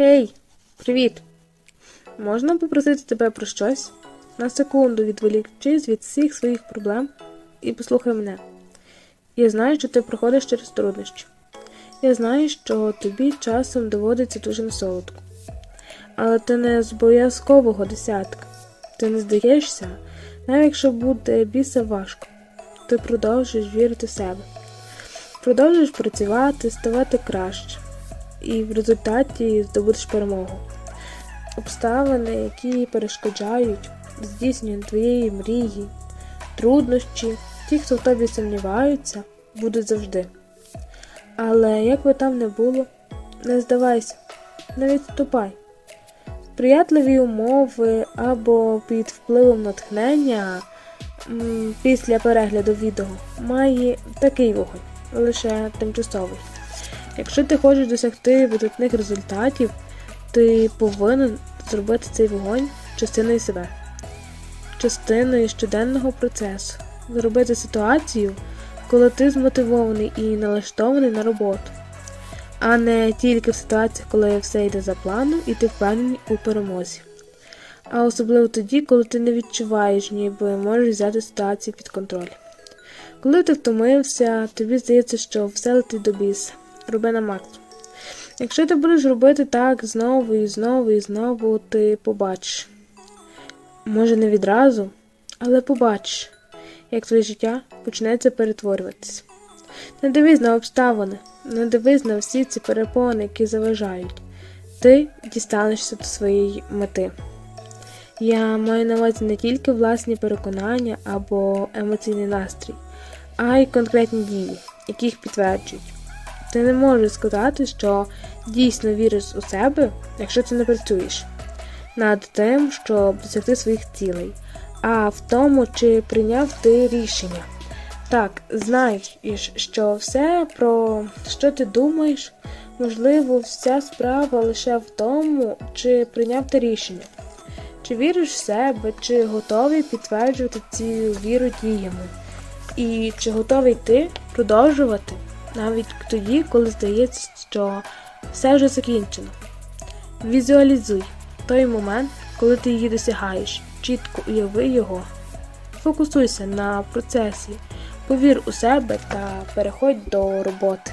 Гей, привіт! Можна попросити тебе про щось? На секунду відволікчись від всіх своїх проблем і послухай мене. Я знаю, що ти проходиш через труднощі. Я знаю, що тобі часом доводиться дуже несолодко. Але ти не з обов'язкового десятка. Ти не здаєшся, навіть якщо буде біса важко. Ти продовжуєш вірити в себе. Продовжуєш працювати, ставати краще. І в результаті здобудеш перемогу. Обставини, які перешкоджають здійсненню твоєї мрії, труднощі, ті, хто в тобі сумніваються, будуть завжди. Але як би там не було, не здавайся, не відступай. Сприятливі умови або під впливом натхнення після перегляду відео має такий вогонь, лише тимчасовий. Якщо ти хочеш досягти видатних результатів, ти повинен зробити цей вогонь частиною себе, частиною щоденного процесу, зробити ситуацію, коли ти змотивований і налаштований на роботу, а не тільки в ситуаціях, коли все йде за планом і ти впевнений у перемозі. А особливо тоді, коли ти не відчуваєш, ніби можеш взяти ситуацію під контроль. Коли ти втомився, тобі здається, що все летить до біса. Роби на максимум. Якщо ти будеш робити так знову і знову і знову, ти побачиш. Може, не відразу, але побачиш, як твоє життя почнеться перетворюватися. Не дивись на обставини, не дивись на всі ці перепони, які заважають. Ти дістанешся до своєї мети. Я маю на увазі не тільки власні переконання або емоційний настрій, а й конкретні дії, які їх підтверджують. Ти не можеш сказати, що дійсно віриш у себе, якщо ти не працюєш над тим, щоб досягти своїх цілей, а в тому, чи прийняв ти рішення. Так, знаєш, що все, про що ти думаєш, можливо, вся справа лише в тому, чи прийняв ти рішення. Чи віриш в себе, чи готовий підтверджувати цю віру діями? І чи готовий ти продовжувати навіть тоді, коли здається, що все вже закінчено? Візуалізуй той момент, коли ти її досягаєш, чітко уяви його. Фокусуйся на процесі, повір у себе та переходь до роботи.